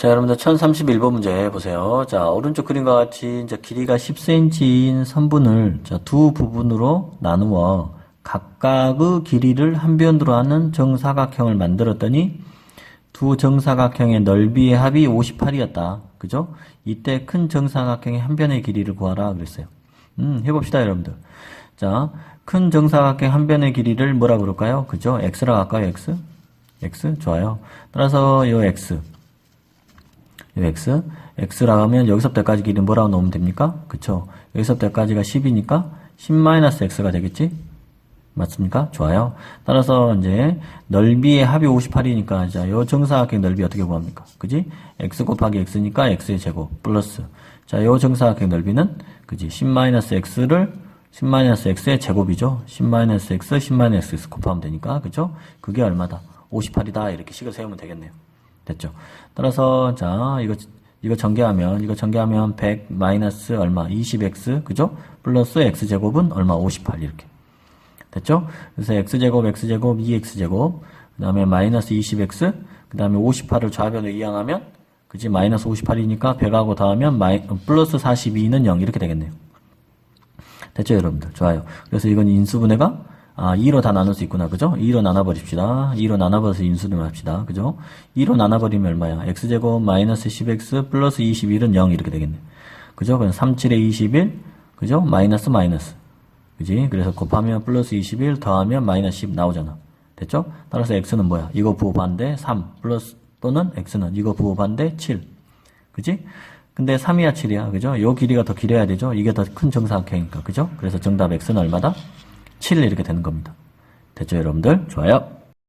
자, 여러분들 1031번 문제 보세요. 자, 오른쪽 그림과 같이 이제 길이가 10cm인 선분을 자, 두 부분으로 나누어 각각의 길이를 한 변으로 하는 정사각형을 만들었더니 두 정사각형의 넓이의 합이 58이었다. 그죠? 이때 큰 정사각형의 한 변의 길이를 구하라 그랬어요. 음, 해봅시다, 여러분들. 자, 큰 정사각형 한 변의 길이를 뭐라 그럴까요? 그죠? x라고 할까요, x? x? 좋아요. 따라서 요 x. 요 x. x라고 하면 여기서부터까지 길이 뭐라고 넣으면 됩니까? 그쵸? 여기서부터까지가 10이니까 10-x가 되겠지? 맞습니까? 좋아요. 따라서 이제 넓이의 합이 58이니까 자, 요 정사각형 넓이 어떻게 구합니까? 그지? x 곱하기 x니까 x의 제곱 플러스 자, 요 정사각형 넓이는 그지? 10-x를 10-x의 제곱이죠. 10-x, 10-x 곱하면 되니까 그죠? 그게 얼마다? 58이다. 이렇게 식을 세우면 되겠네요. 됐죠? 따라서 자, 이거 이거 전개하면 이거 전개하면 100 마이너스 얼마? 20x 그죠? 플러스 x 제곱은 얼마? 58 이렇게. 됐죠? 그래서 x제곱, x제곱, 2x제곱, 그 다음에 마이너스 20x, 그 다음에 58을 좌변으로 이항하면, 그지? 마이너스 58이니까 100하고 더하면 마이, 플러스 42는 0 이렇게 되겠네요. 됐죠, 여러분들? 좋아요. 그래서 이건 인수분해가, 아, 2로 다 나눌 수 있구나. 그죠? 2로 나눠버립시다. 2로 나눠버려서 인수분해 합시다. 그죠? 2로 나눠버리면 얼마야? x제곱 마이너스 10x 플러스 21은 0 이렇게 되겠네. 그죠? 그럼 37에 21, 그죠? 마이너스 마이너스. 그지? 그래서 곱하면 플러스 21 더하면 마이너스 10 나오잖아. 됐죠? 따라서 x는 뭐야? 이거 부호 반대 3 플러스 또는 x는 이거 부호 반대 7. 그지? 근데 3이야 7이야. 그죠? 요 길이가 더 길어야 되죠? 이게 더 큰 정사각형이니까. 그죠? 그래서 정답 x는 얼마다? 7 이렇게 되는 겁니다. 됐죠, 여러분들? 좋아요.